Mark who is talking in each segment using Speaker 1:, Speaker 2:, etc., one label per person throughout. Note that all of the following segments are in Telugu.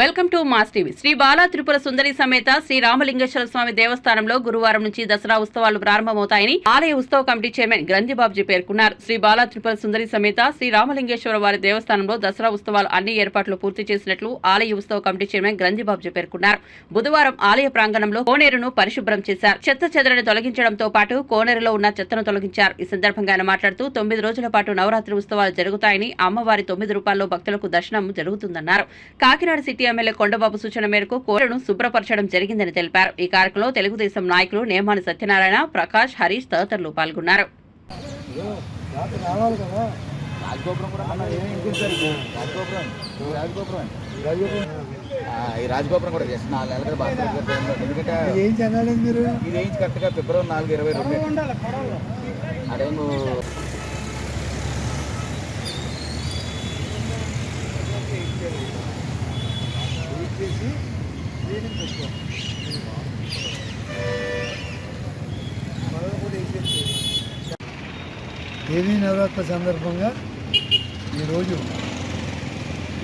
Speaker 1: Welcome to mass TV. Sri Bala Tripura Sundari సమేత శ్రీ రామలింగేశ్వర స్వామి దేవస్థానంలో గురువారం నుంచి దసరా ఉత్సవాలు ప్రారంభమవుతాయని ఆలయ ఉత్సవ కమిటీ చైర్మన్ గ్రంథిబాబ్జీ పేర్కొన్నారు. శ్రీ బాలా త్రిపుర సుందరి సమేత శ్రీ రామలింగేశ్వర వారి దేవస్థానంలో దసరా ఉత్సవాలు అన్ని ఏర్పాట్లు పూర్తి చేసినట్లు ఆలయ ఉత్సవ కమిటీ చైర్మన్ గ్రంథిబాబ్జీ పేర్కొన్నారు. బుధవారం ఆలయ ప్రాంగణంలో కోనేరును పరిశుభ్రం చేశారు. చెత్త చెదరని తొలగించడంతో పాటు కోనేరులో ఉన్న చెత్తను తొలగించారు. ఈ సందర్భంగా ఆయన మాట్లాడుతూ తొమ్మిది రోజుల పాటు నవరాత్రి ఉత్సవాలు జరుగుతాయని అమ్మవారి తొమ్మిది రూపాయల్లో భక్తులకు దర్శనం జరుగుతుందన్నారు. కాకినాడ సిటీ ఎమ్మెల్యే కొండబాబు సూచన మేరకు కోరను శుభ్రపరచడం జరిగిందని తెలిపారు. ఈ కార్యక్రమంలో తెలుగుదేశం నాయకులు నేమాని సత్యనారాయణ ప్రకాష్ హరీష్ తదితరులు పాల్గొన్నారు.
Speaker 2: కదా
Speaker 3: ఈ రాజగోపురం కూడా జస్ట్ నాలుగు నెలల బాగా టైంలో ఎందుకంటే
Speaker 2: ఏం
Speaker 3: ఇది వేయించి కరెక్ట్గా ఫిబ్రవరి నాలుగు ఇరవై రెండు. అదే నువ్వు
Speaker 2: దేవీ నవరాత్రి సందర్భంగా ఈరోజు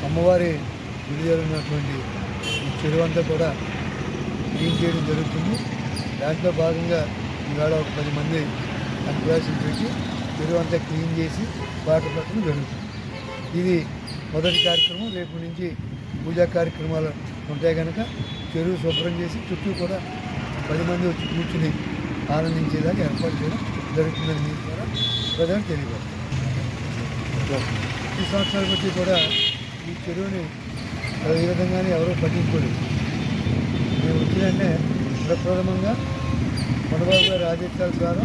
Speaker 2: అమ్మవారి గుడి ఉన్నటువంటి ఈ చెరువంతా కూడా క్లీన్ చేయడం జరుగుతుంది. దాంట్లో భాగంగా ఈవేళ ఒక పది మంది ఎంప్లాయీస్ని పెట్టి చెరువంతా క్లీన్ చేసి వాటర్ పెట్టడం జరుగుతుంది. ఇది మొదటి కార్యక్రమం. రేపు నుంచి పూజా కార్యక్రమాలు ఉంటాయి కనుక చెరువు శుభ్రం చేసి చుట్టూ కూడా పది మంది వచ్చి కూర్చుని ఆనందించేదానికి ఏర్పాటు చేయడం జరుగుతుందని మీకు కూడా ప్రజలకు తెలియదు ఈ సంవత్సరాల బట్టి కూడా ఈ చెరువుని ఈ విధంగానే ఎవరూ పట్టించుకోలేదు. మేము వచ్చినంటే ప్రప్రథమంగా మనబాబు గారి ఆదేశాల ద్వారా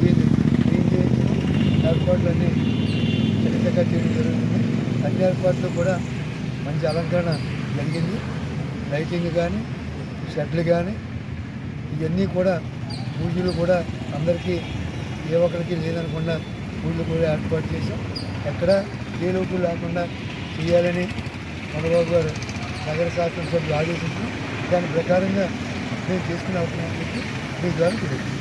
Speaker 2: దీన్ని క్లీన్ చేయించడం ఏర్పాట్లన్నీ చక్కగా చేయడం జరుగుతుంది. అన్ని ఏర్పాట్లు కూడా మంచి అలంకరణ జరిగింది. లైటింగ్ కానీ షెడ్లు కానీ ఇవన్నీ కూడా పూజలు కూడా అందరికీ ఏ ఒక్కరికి లేదనకుండా పూజలు కూడా ఏర్పాటు చేసాం ఎక్కడ ఏ లోపు లేకుండా చేయాలని మనబాబు గారు నగర శాసనసభ్యులు ఆదేశించి దాని ప్రకారంగా మేము చేసుకునే అవసరం చెప్పి మీ ద్వారా తెలియదు